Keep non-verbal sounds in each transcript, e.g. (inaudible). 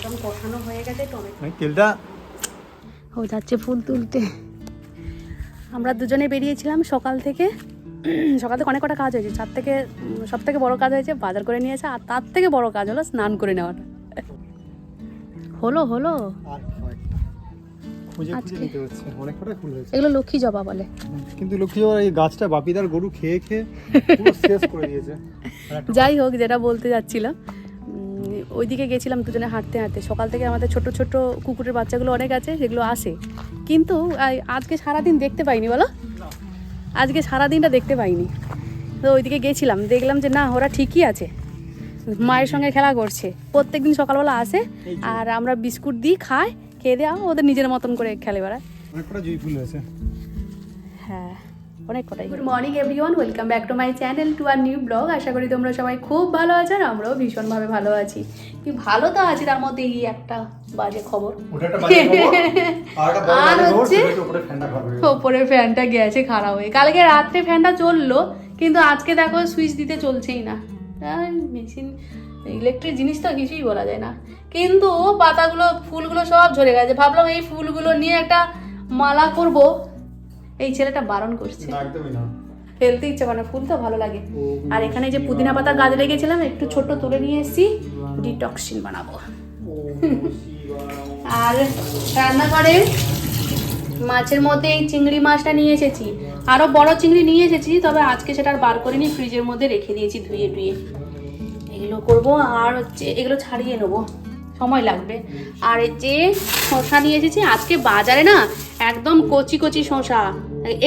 একদম কষানো হয়ে গেছে টমেটো। তেলটা ও যাচ্ছে ফুল তুলতে। আমরা দুজনে বেরিয়েছিলাম সকাল থেকে। সকাল থেকে অনেক কটা কাজ হয়েছে। চার থেকে সব থেকে বড় কাজ হয়েছে বাজার করে নিয়েছে আর তার থেকে বড় কাজ হলো স্নান করে নেওয়াটা হলো হলো। এগুলো লক্ষ্মী জবা বলে। কিন্তু লক্ষ্মী বাবার এই গাছটা বাপিদার গরু খেয়ে খেয়ে শেষ করে দিয়েছে। যাই হোক যেটা বলতে যাচ্ছিলাম। ওইদিকে গেছিলাম দুজনে হাঁটতে হাঁটতে। সকাল থেকে আমাদের ছোট ছোট কুকুরের বাচ্চাগুলো অনেক আছে সেগুলো আসে। কিন্তু আজকে সারাদিন দেখতে পাইনি বলো? আজকে সারাদিনটা দেখতে পাইনি। তো ওইদিকে গেছিলাম দেখলাম যে না ওরা ঠিকই আছে। মায়ের সঙ্গে খেলা করছে। প্রত্যেক দিন সকালবেলা আসে আর আমরা বিস্কুট দিই খায় খেয়ে দেওয়া ওদের নিজের মতন করে খেলে বেড়ায়। অনেক কটা জুঁই ফুল হয়েছে। অনেক কটাই good morning everyone welcome back to my channel to our new blog আশা করি তোমরা সবাই খুব ভালো আছো আর আমরাও ভীষণভাবে ভালো আছি। কি ভালো তো আছি তার মধ্যে এই একটা বাজে খবর। ওটা একটা বাজে খবর, আর হচ্ছে- ওপরের ফ্যানটা গেছে। খারাপ হয়ে কালকে রাত্রে ফ্যানটা চলল কিন্তু আজকে দেখো সুইচ দিতে চলছেই না। মেশিন ইলেকট্রিক জিনিস তো কিছুই বলা যায় না। কিন্তু পাতাগুলো ফুলগুলো সব ঝরে গেছে। ভাবলাম এই ফুলগুলো নিয়ে একটা মালা করব। এই ছেলেটা বারণ করছে। একদমই না। ফেলতে ইচ্ছে করে ফুল তো ভালো লাগে। আর এখানে যে পুদিনা পাতা গাছ রেখেছিলাম একটু ছোট তুলে নিয়ে এসেছি ডিটক্সিন বানাবো। আর রান্নাঘরে মাছের মধ্যে এই চিংড়ি মাছটা নিয়ে এসেছি। আরও বড় চিংড়ি নিয়ে এসেছি তবে আজকে সেটা আর বার করিনি ফ্রিজের মধ্যে রেখে দিয়েছি ধুয়ে ধুয়ে এগুলো করব আর হচ্ছে এগুলো ছাড়িয়ে নেব। সময় লাগবে। আর এই যে শশা নিয়ে এসেছি আজকে বাজারে না একদম কচি কচি শশা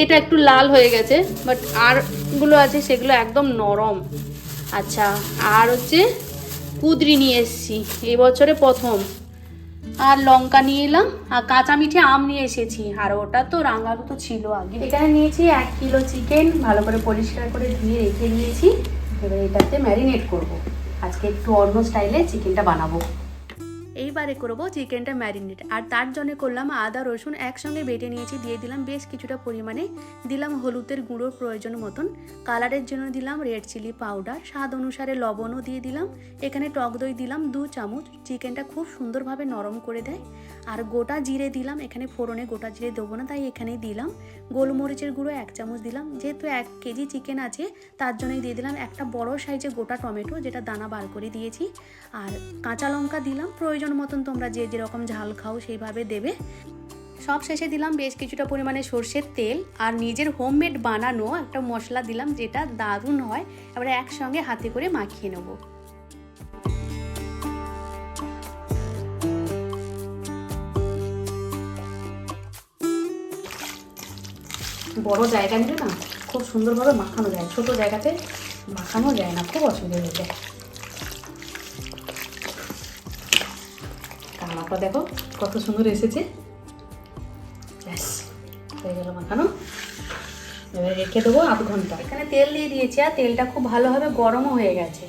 এটা একটু লাল হয়ে গেছে বাট আরগুলো আছে সেগুলো একদম নরম। আচ্ছা আর হচ্ছে কুদরি নিয়ে এসেছি, এই বছরে প্রথম। আর লঙ্কা নিয়ে এলাম, আর কাঁচা মিঠে আম নিয়ে এসেছি, আর ওটা তো রাঙালু তো ছিল আগে। এখানে নিয়েছি এক কিলো চিকেন, ভালো করে পরিষ্কার করে ধুয়ে রেখে দিয়েছি। এবার এটাতে ম্যারিনেট করব। আজকে একটু অন্য স্টাইলে চিকেনটা বানাবো। এইবারে করব চিকেনটা ম্যারিনেট। আর তার জন্য করলাম আদা, রসুন একসঙ্গে বেটে নিয়েছি, দিয়ে দিলাম বেশ কিছুটা পরিমাণে। দিলাম হলুদের গুঁড়োর প্রয়োজন মতন। কালারের জন্য দিলাম রেড চিলি পাউডার। স্বাদ অনুসারে লবণও দিয়ে দিলাম। এখানে টক দই দিলাম দু চামচ। চিকেনটা খুব সুন্দরভাবে নরম করে দেয়। আর গোটা জিরে দিলাম। এখানে ফোড়নে গোটা জিরে দেবো না, তাই এখানেই দিলাম। গোলমরিচের গুঁড়ো এক চামচ দিলাম। যেহেতু এক কেজি চিকেন আছে, তার জন্যই দিয়ে দিলাম একটা বড় সাইজে গোটা টমেটো, যেটা দানা বার করে দিয়েছি। আর কাঁচা লঙ্কা দিলাম। প্রয়োজন মতন তোমরা যে যেরকম ঝাল খাও সেইভাবে দেবে। সব শেষে দিলাম বেশ কিছুটা পরিমাণে সর্ষের তেল আর নিজের হোমমেড বানানো একটা মশলা দিলাম যেটা দারুণ হয়। এবারে একসঙ্গে হাতে করে মাখিয়ে নেব। বড় জায়গা নিলে না খুব সুন্দরভাবে মাখানো যায়। ছোট জায়গাতে মাখানো যায় না, খুব অসুবিধা হয়ে যায়। কালারটা দেখো কত সুন্দর এসেছে। ব্যাস, হয়ে গেল মাখানো। এবার রেখে দেবো আধ ঘণ্টা। এখানে তেল দিয়ে দিয়েছি, আর তেলটা খুব ভালোভাবে গরমও হয়ে গেছে।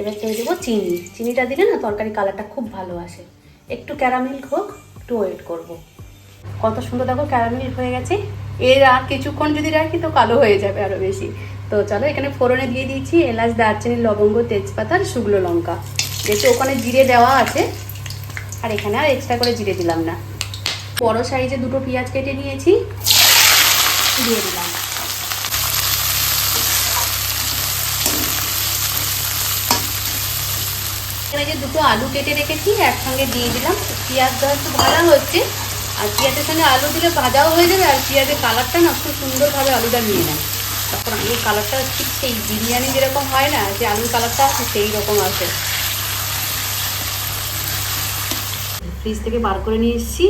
এবার দিয়ে দেবো চিনি। চিনিটা দিলে না তরকারি কালারটা খুব ভালো আসে। একটু ক্যারামেল হোক, একটু ওয়েট করব। কত সুন্দর দেখো ক্যারামেল হয়ে গেছে। এর আর কিছুক্ষণ যদি রাখি তো কালো হয়ে যাবে আরও বেশি। তো চলো এখানে ফোড়নে দিয়ে দিয়েছি এলাচ, দারচিনি, লবঙ্গ, তেজপাতা আর শুকনো লঙ্কা। যেহেতু ওখানে জিরে দেওয়া আছে। আর এখানে আর এক্সট্রা করে জিরে দিলাম না। বড় সাইজে দুটো পেঁয়াজ কেটে নিয়েছি। দিয়ে দিলাম। এখানে যে দুটো আলু কেটে রেখেছি, একসঙ্গে দিয়ে দিলাম। পেঁয়াজটা একটু ভাজা হচ্ছে, আর পেঁয়াজের সঙ্গে আলু দিলে ভাজাও হয়ে যাবে, আর পেঁয়াজের কালারটা না খুব সুন্দরভাবে আলুটা নিয়ে নেয়। তখন আলুর কালারটা ঠিক সেই বিরিয়ানি যেরকম হয় না, যে আলুর কালারটা সেই রকম আসে। ফ্রিজ থেকে বার করে নিয়ে এসেছি।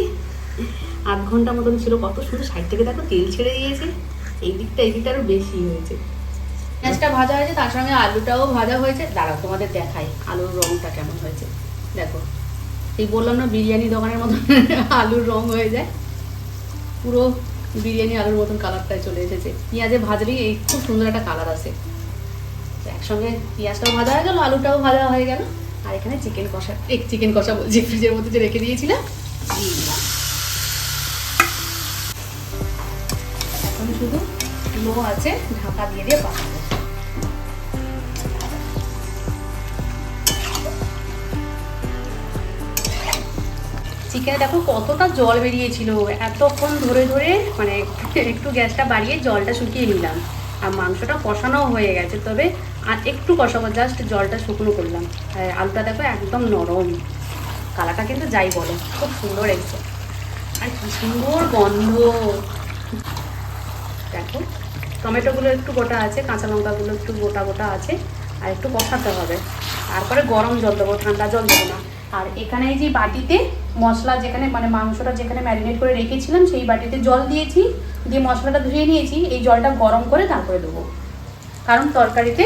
আধ ঘণ্টা মতন ছিল, কত সুন্দর সাইড থেকে দেখো তেল ছেড়ে দিয়েছে। এই দিকটা এই দিকটা আরও বেশি হয়েছে। পেঁয়াজটা ভাজা হয়েছে, তার সঙ্গে আলুটাও ভাজা হয়েছে। দাঁড়াও, তোমাদের দেখাই আলুর রংটা কেমন হয়েছে। দেখো, এই বললাম না, বিরিয়ানি দোকানের মতন (laughs) আলুর রং হয়ে যায়। পুরো বিরিয়ানি আলুর মতন কালারটাই চলে এসেছে। পেঁয়াজে ভাজলেই এই খুব সুন্দর একটা কালার তো একসঙ্গে পেঁয়াজটাও ভাজা হয়ে গেল, আলুটাও ভাজা হয়ে গেল। আর এখানে চিকেন কষা। এক চিকেন কষা বলছি ফ্রিজের মধ্যে যে রেখে দিয়েছিলাম এখন শুধু লো আছে, ঢাকা দিয়ে দিয়ে পাঠাবো চিকেনে দেখো কতটা জল বেরিয়েছিল। এতক্ষণ ধরে ধরে মানে একটু গ্যাসটা বাড়িয়ে জলটা শুকিয়ে নিলাম। আর মাংসটা কষানো হয়ে গেছে, তবে আর একটু কষাবো জাস্ট জলটা শুকনো করলাম। আলুটা দেখো একদম নরম। কালারটা কিন্তু যাই বলো, খুব সুন্দর এসছে। আর কি সুন্দর গন্ধ। দেখো, টমেটোগুলো একটু গোটা আছে, কাঁচা লঙ্কাগুলো একটু গোটা গোটা আছে, আর একটু কষাতে হবে। তারপরে গরম জল দেবো, ঠান্ডা জল দেবো না। আর এখানে যে বাটিতে মশলা যেখানে মানে মাংসটা যেখানে ম্যারিনেট করে রেখেছিলাম, সেই বাটিতে জল দিয়েছি, দিয়ে মশলাটা ধুয়ে নিয়েছি, এই জলটা গরম করে তারপরে দেবো। কারণ তরকারিতে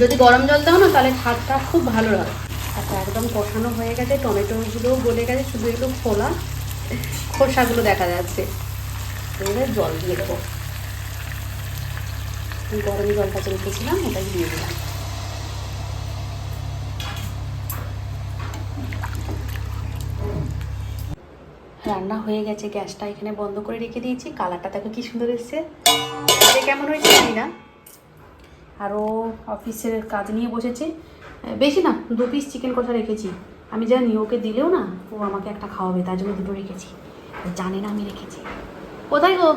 যদি গরম জল দাও না, তাহলে স্বাদটা খুব ভালো হয়। আচ্ছা একদম কষানো হয়ে গেছে টমেটোগুলো গলে গেছে, শুধু একটু খোলা খোসাগুলো দেখা যাচ্ছে। জল দিয়ে দেবো। গরম জলটা যে রেখেছিলাম, ওটাই দিয়ে দিলাম। রান্না হয়ে গেছে, গ্যাসটা এখানে বন্ধ করে রেখে দিয়েছি। কালারটা দেখো কি সুন্দর এসছে। কেমন হয়েছে জানি না। আরও অফিসের কাজ নিয়ে বসেছে। বেশি না দু পিস চিকেন কষা রেখেছি। আমি জানি ওকে দিলেও না ও আমাকে একটা খাওয়াবে তার জন্য দুটো রেখেছি। জানে না আমি রেখেছি। কোথায় গো?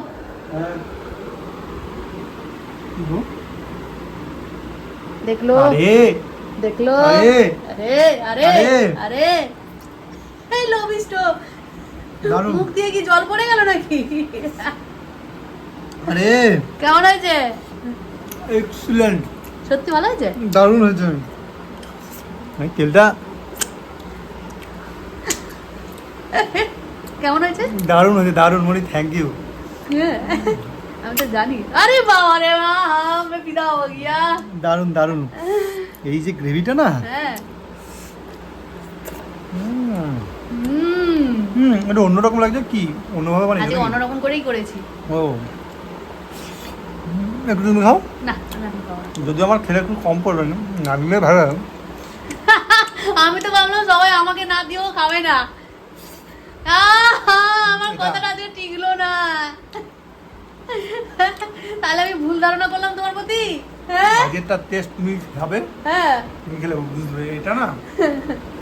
দেখল। দেখল। আরে! আরে আরে এই। মুখ দিয়ে কি জল পড়ে গেল নাকি? আরে। কেমন হয়েছে? এক্সিলেন্ট সত্যি ভালো হয়েছে? দারুণ হয়েছে। তেলটা কেমন হয়েছে? দারুণ হয়েছে দারুণ মনি থ্যাংক ইউ হ্যাঁ, আমি তো জানি। আরে বাবা রে মা আমি পিতা হো গিয়া। দারুণ দারুণ। এই যে গ্রেভিটা না? হ্যাঁ। হুম, এটা অন্যরকম লাগছে কি? অন্যভাবে মানে আজকে অন্যরকম করেই করেছি। ও। একটু তুমি খাও। যদি আমার খেলে একটু কম পড়বে না না দিলে ভালো (laughs) আমি তো ভাবলাম সবাই আমাকে না দিয়েও খাবে না। আমার কথাটা আজকে টিকলো না। তাহলে আমি ভুল ধারণা করলাম তোমার প্রতি? হ্যাঁ? যেটা টেস্ট তুমি খাবে হ্যাঁ। তুমি খেলে বুঝবে এটা না?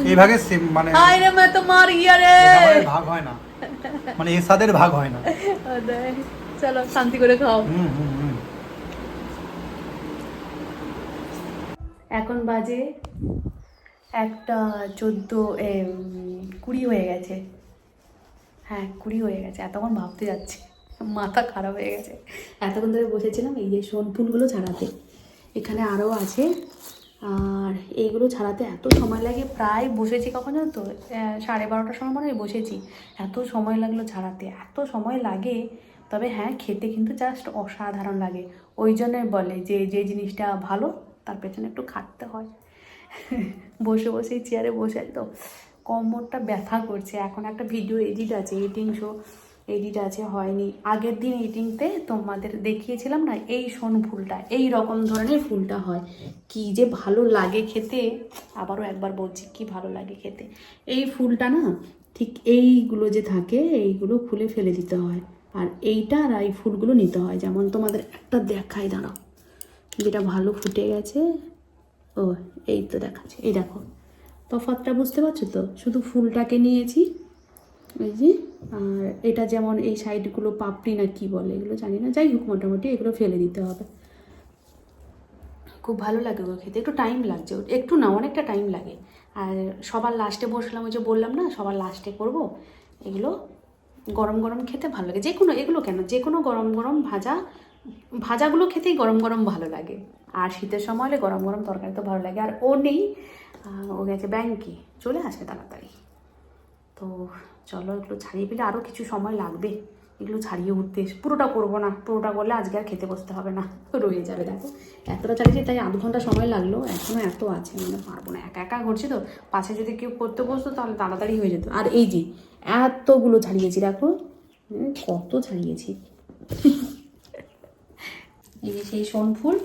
এই ভাগে সেম মানে হাই রে মা তোমার ইয়ারে। মানে ভাগ হয় না। মানে এসাদের ভাগ হয় না। চলো শান্তি করে খাও। হুম হুম। এখন বাজে একটা চোদ্দ কুড়ি হয়ে গেছে। হ্যাঁ কুড়ি হয়ে গেছে। এতক্ষণ ভাবতে যাচ্ছে। মাথা খারাপ হয়ে গেছে। এতক্ষণ ধরে বসেছিলাম, এই যে সোন ফুলগুলো ছাড়াতে। এখানে আরও আছে। আর এইগুলো ছাড়াতে এত সময় লাগে। প্রায় বসেছি কখন জানো তো? সাড়ে বারোটার সময় মনে হয় বসেছি। এত সময় লাগল ছাড়াতে। এত সময় লাগে। তবে হ্যাঁ খেতে কিন্তু জাস্ট অসাধারণ লাগে। ওই জন্য বলে যে যে জিনিসটা ভালো তার পেছনে একটু খাটতে হয়। বসে বসে চেয়ারে বসে তো কোমরটা ব্যথা করছে। এখন একটা ভিডিও এডিট আছে এডিটিং শো এডিট আছে, হয়নি। আগের দিন এডিটিংতে তোমাদের দেখিয়েছিলাম না, এই সোন ফুলটা, এই রকম ধরনের ফুলটা হয়। কি যে ভালো লাগে খেতে। আবারও একবার বলছি, কি ভালো লাগে খেতে। এই ফুলটা না, ঠিক এইগুলো যে থাকে, এইগুলো খুলে ফেলে দিতে হয়। আর এইটা আর এই ফুলগুলো নিতে হয়। যেমন তোমাদের একটা দেখাই, দাঁড়াও। যেটা ভালো ফুটে গেছে, ও, এই তো দেখাচ্ছে, এই দেখো। তফাতটা বুঝতে পারছ তো? শুধু ফুলটাকে নিয়েছি, এই যে, আর এটা যেমন এই সাইডগুলো পাপড়ি না কি বলে, এগুলো জানি না, যাই হোক মোটামুটি এগুলো ফেলে দিতে হবে। খুব ভালো লাগে ওগুলো খেতে, একটু টাইম লাগছে, একটু না, অনেকটা টাইম লাগে। আর সবার লাস্টে বসলাম, ওই যে বললাম না, সবার লাস্টে করব, এগুলো গরম গরম খেতে ভালো লাগে। যে কোনো এগুলো কেন? যে কোনো গরম গরম ভাজা ভাজাগুলো খেতেই গরম গরম ভালো লাগে। আর শীতের সময় হলে গরম গরম তরকারি তো ভালো লাগে। আর ও নেই ও গেছে ব্যাংকে। চলে আসবে তাড়াতাড়ি। তো চলো এগুলো ছাড়িয়ে পেলে আরও কিছু সময় লাগবে। এগুলো ছাড়িয়ে উঠতে। পুরোটা করব না। পুরোটা করলে আজকে আর খেতে বসতে হবে না। রয়ে যাবে দেখো। এতটা ছাড়িয়েছি তাই আধ ঘণ্টা সময় লাগল। এখনও এত আছে মানে পারব না। একা একা করছি তো। পাশে যদি কেউ করতে বসতো তাহলে তাড়াতাড়ি হয়ে যেত। আর এই যে, এতগুলো ছাড়িয়েছি, দেখো। কত ছাড়িয়েছি। এই যে সেই সোনফুল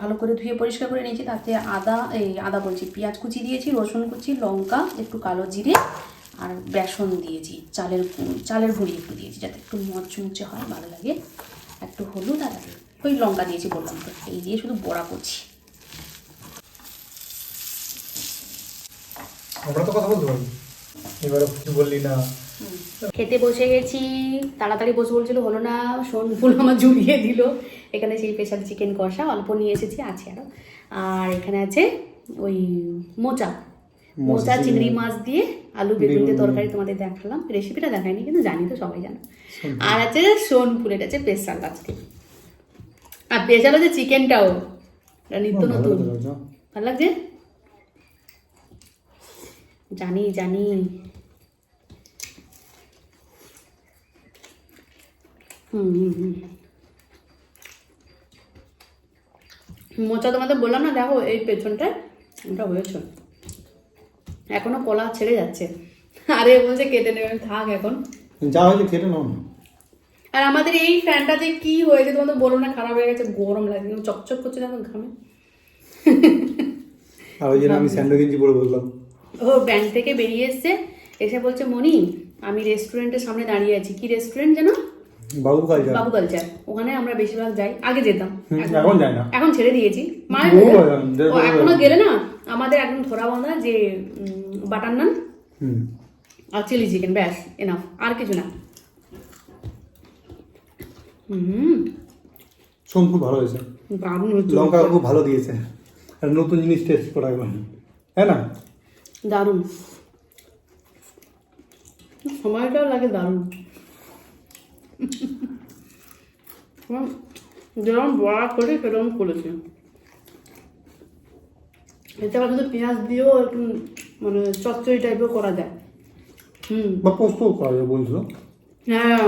ভালো করে ধুয়ে পরিষ্কার করে নিয়েছি, তাতে আদা, এই আদা বলছি, পেঁয়াজ কুচি দিয়েছি, রসুন কুচি, লঙ্কা, একটু কালো জিরে আর বেসন দিয়েছি, চালের চালের গুঁড়ি একটু দিয়েছি, যাতে একটু মচমুচে হয়, ভালো লাগে। একটু হলুদ আর ওই লঙ্কা দিয়েছি বললাম তো, এই দিয়ে শুধু বড়া করছি। আমরা তো কথা বলতে পারি এবারে বললি না। খেতে বসে গেছি তাড়াতাড়ি বসে বলছিল হলো না সোনফুল আমার জুড়িয়ে দিল। এখানে সেই স্পেশাল চিকেন কষা অল্প নিয়ে এসেছি আছে আরও আর এখানে আছে ওই মোচা। মোচা চিংড়ি মাছ দিয়ে আলু বেগুন দিয়ে তরকারি তোমাদের দেখালাম। রেসিপিটা দেখাইনি কিন্তু জানি তো সবাই জানো। আর আছে সোনফুল এটা আছে স্পেশাল আজকে। আর স্পেশাল হচ্ছে চিকেনটাও এটা নিত্য নতুন। ভালো লাগছে? জানি জানি হুম হুম হুম মোচা তোমাদের বললাম না দেখো এই পেছনটায় এটা হয়েছে। এখনও কলা ছেড়ে যাচ্ছে। আরে বলছে কেটে নেবে থাক এখন। যা হয়েছে খেটে নাও আর আমাদের এই ফ্যানটা যে কি হয়েছে তোমাদের বলো না খারাপ হয়ে গেছে গরম লাগে চকচক করছে না ঘামে। আর ওই জন্য আমি স্যান্ডো গেঞ্জি পরে বললাম। ও ব্যাংক থেকে বেরিয়ে এসছে এসে বলছে মনি আমি রেস্টুরেন্টের সামনে দাঁড়িয়ে আছি। কি রেস্টুরেন্ট যেন? বাবু কাজ বাবু কালচার ওখানে আমরা বেশিরভাগ যাই আগে যেতাম। এখন যায় না। এখন ছেড়ে দিয়েছি। মানে এখনও গেলে না আমাদের একদম ধরা বাঁধা যে বাটার নান আর চিলি চিকেন ব্যাস এনাফ আর কিছু না। হুম। খুব ভালো হয়েছে। লঙ্কা খুব ভালো দিয়েছে। আর নতুন জিনিস টেস্ট করা হ্যাঁ না? দারুণ। সময়টাও লাগে দারুণ হুম, যেরকম বড়া করে সেরকম করেছি। এতে আবার কিন্তু পেঁয়াজ দিয়েও একটু মানে চচ্চড়ি টাইপের করা যায়। হুম। বা পোস্ত করা যাবে বলছো হ্যাঁ।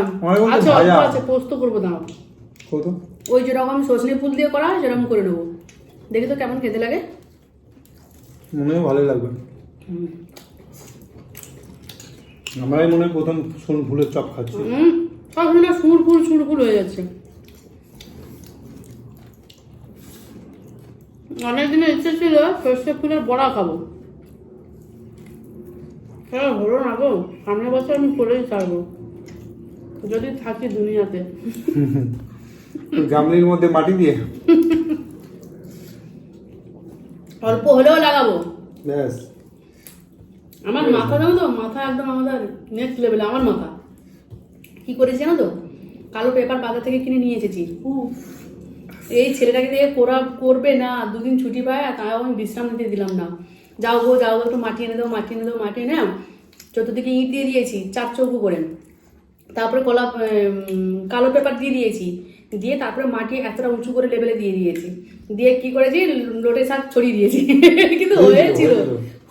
আচ্ছা পোস্ত করব ওই যেরকম সজনে ফুল দিয়ে করা হয় সেরকম করে নেব। দেখি তো কেমন খেতে লাগে। মনে হয় ভালোই লাগবে। আমরাই মনে হয় প্রথম ফুলের চপ খাচ্ছি। হুম। সব সুর ফুল সুর ফুল হয়ে যাচ্ছে। অনেক দিনের ইচ্ছে ছিল সর্ষে ফুলের বড়া খাব। হ্যাঁ হলো না গো? সামনের বছর আমি করেই ছাড়বো। যদি থাকি দুনিয়াতে। গামলির মধ্যে মাটি দিয়ে। অল্প হলেও লাগাবো। ব্যাস। আমার মাথা জানো তো? মাথা একদম আমাদের নেক্সট লেভেলে আমার মাথা। কি করেছি জানো তো? কালো পেপার বাজার থেকে কিনে নিয়ে এসেছি। উফ, এই ছেলেটাকে দিয়ে করা করবে না দুদিন ছুটি পায় আর তাও আমি বিশ্রাম নিতে দিলাম না। যাও গো যাও গো একটু মাটি এনে দেবো মাটি এনে দেবো মাটি এনে চতুর্দিকে ইট দিয়ে দিয়েছি চার চৌকো করে। তারপরে কলা কালো পেপার দিয়ে দিয়েছি। দিয়ে তারপরে মাটি এতটা উঁচু করে লেভেলে দিয়ে দিয়েছি। দিয়ে কি করেছি? লোটে শাক ছড়িয়ে দিয়েছি। (laughs) কিন্তু হয়েছিল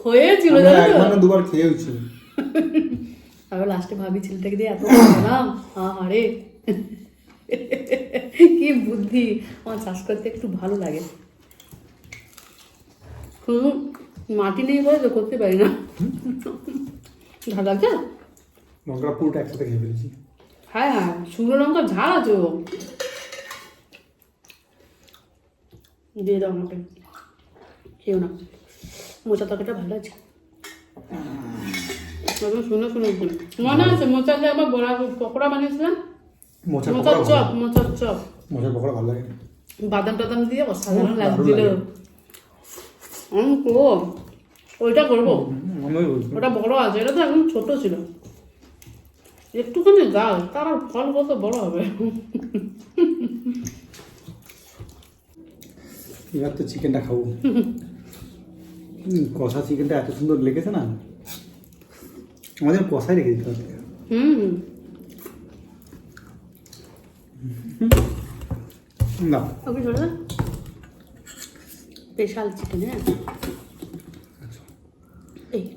হয়েছিল দুবার খেয়েওছি। (laughs) তারপর লাস্টে ভাবি ছেলেটাকে দিয়ে এত খেলাম। আরে কি বুদ্ধি? আমার চাষ করতে একটু ভালো লাগে। শুধু মাটি নেই বলে তো করতে পারি না। ঝাল লাগছে? লঙ্কা পুরোটা একসাথে খেয়ে ফেলেছি। হ্যাঁ হ্যাঁ শুকনো লঙ্কা ঝাল আছে ও। দিয়ে দাও আমাকে। খেও না মোচা তরকারিটা ভালো আছে। শুনে শুনে মনে আছে মোচা দিয়ে আবার বড়া পকোড়া বানিয়েছিলাম। মোচার চপ। মোচার চপ। মোচা পকোড়া ভালো লাগে। বাদাম টাদাম দিয়ে অসাধারণ দারুণ লাগছিল। করব ওইটা করব? ওটা বড় আছে এটা তো একদম ছোট ছিল। একটুখানি গাছ তার আর ফল কত বড় হবে। এবার তো চিকেনটা খাব। কষা চিকেনটা এত সুন্দর লেগেছে না? আমাদের কষাই রেখে দিতে হবে। হুম। না। ওকে ছোট স্পেশাল চিকেন হ্যাঁ?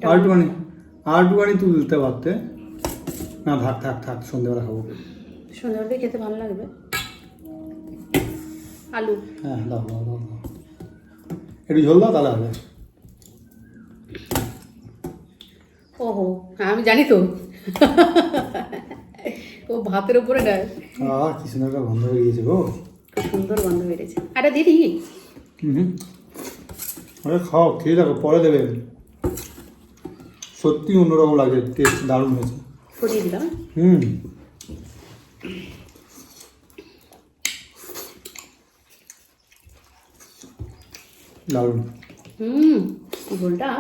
আর একটুখানি আর একটুখানি তুলতে পারতে। না থাক থাক থাক সন্ধ্যেবেলা খাব। সন্ধ্যাবেলা খেতে ভালো লাগবে। আলু। হ্যাঁ দাও দাও দাও দাও। একটু ঝোল দাও তাহলে হবে। ওহো হ্যাঁ আমি জানি তো। ও ভাতের উপরে আহ কি সুন্দর একটা গন্ধ বেরিয়েছে গো। সুন্দর গন্ধ আরে দিদি। হুম আরে খাও খেয়ে দেখো পরে দেবে। সত্যি অন্যরকম লাগে টেস্ট দারুণ হয়েছে। দিলাম। হুম। দারুণ। হুম ঝোলটা।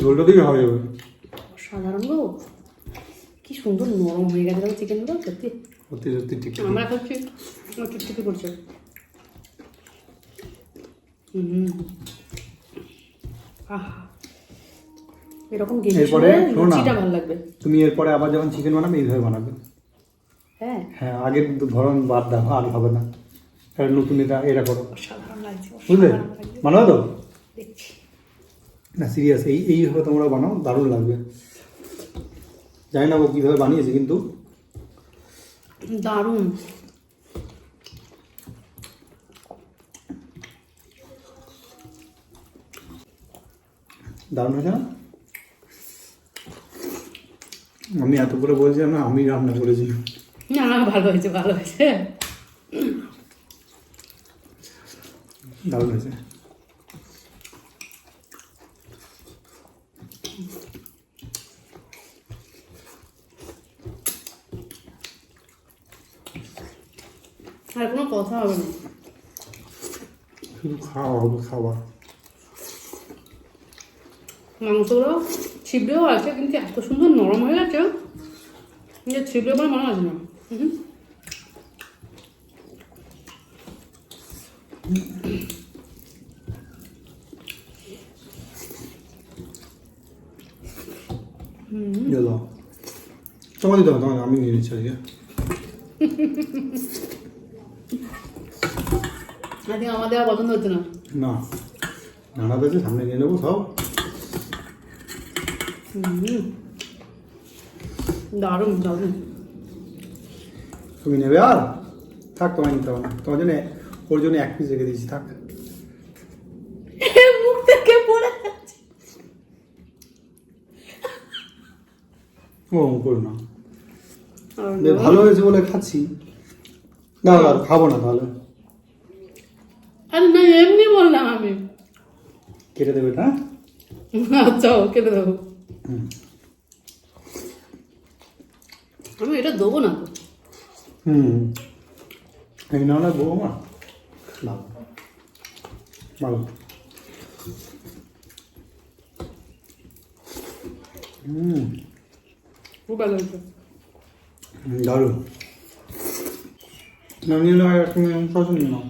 ঝোলটা দিয়ে খাওয়া যাবে। সাধারণ গো কি সুন্দর নরম হয়ে গেছে চিকেনগুলো সত্যি। সত্যি সত্যি ঠিক আমরা খাচ্ছি আমার টিকটিকি করছে। হুম আহা এরকম এরপরে লুচিটা ভালো লাগবে। তুমি এরপরে আবার যখন চিকেন বানাবে এইভাবে বানাবে। হ্যাঁ। হ্যাঁ আগের ধরন বাদ দাও আর হবে না। এটা নতুন এটা এটা করো। বুঝলে? বানাও তো। না সিরিয়াস এই এইভাবে তোমরা বানাও দারুণ লাগবে। জানি না ও কীভাবে বানিয়েছে কিন্তু দারুণ। দারুণ হয়েছে না? আমি এত করে বলছি না আমি রান্না করেছি। না ভালো হয়েছে ভালো হয়েছে। দারুণ হয়েছে। আর কোনো কথা হবে না। শুধু খাওয়া হবে খাওয়া। মাংসগুলো ছিবড়েও আছে কিন্তু এত সুন্দর নরম হয়ে গেছে। যে ছিবড়ে বলে মনে আছে না। তোমার দিতে হবে তোমাকে আমি নিয়ে নিচ্ছি আজকে। (laughs) আজকে আমাদের আর পছন্দ হচ্ছে না। না নানা পেয়েছে সামনে নিয়ে নেব সব। হুম। দারুণ দারুণ। তুমি নেবে আর? থাক তোমায় নিতে হবে না। তোমার জন্য ওর জন্য এক পিস রেখে দিয়েছি থাক। মুখ থেকে পড়ে ও করো না। ভালো হয়েছে বলে খাচ্ছি। না খাব না তাহলে। আরে না এমনি বললাম আমি। কেটে দেবে হ্যাঁ? না আচ্ছা কেটে দেবো। আমি এটা দেবো না হুম। এই না হলে বউ আমার ভালো হুম। খুব ভালো হয়েছে দারুণ নামিয়ে নাও একটু সস নিয়ে নাও।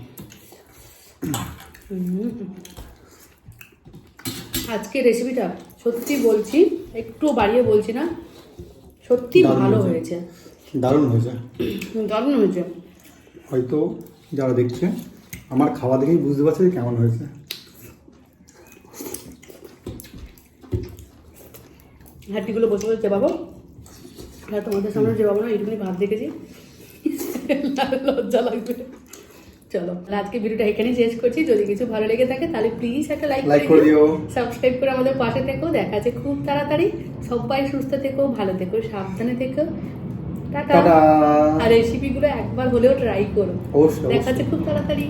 আজকে রেসিপিটা সত্যি বলছি একটু বাড়িয়ে বলছি না সত্যি ভালো হয়েছে। দারুণ হয়েছে। দারুণ হয়েছে। হয়তো যারা দেখছে আমার খাওয়া দেখেই বুঝতে পারছে যে কেমন হয়েছে। হাড্ডিগুলো বসে বসে চেবাবো। আর তোমাদের সামনে চেবাবো না এইটুকুনি ভাত দেখেছি। (laughs) লজ্জা লাগবে। চলো আজকে ভিডিওটা এখানেই শেষ করছি। যদি কিছু ভালো লেগে থাকে তাহলে প্লিজ একটা লাইক লাইক করে দিও। সাবস্ক্রাইব করে আমাদের পাশে থেকো। দেখা আছে খুব তাড়াতাড়ি। সবাই সুস্থ থেকো ভালো থেকো সাবধানে থেকো। টাটা। আর রেসিপিগুলো একবার হলেও ট্রাই করো। দেখা আছে খুব তাড়াতাড়ি।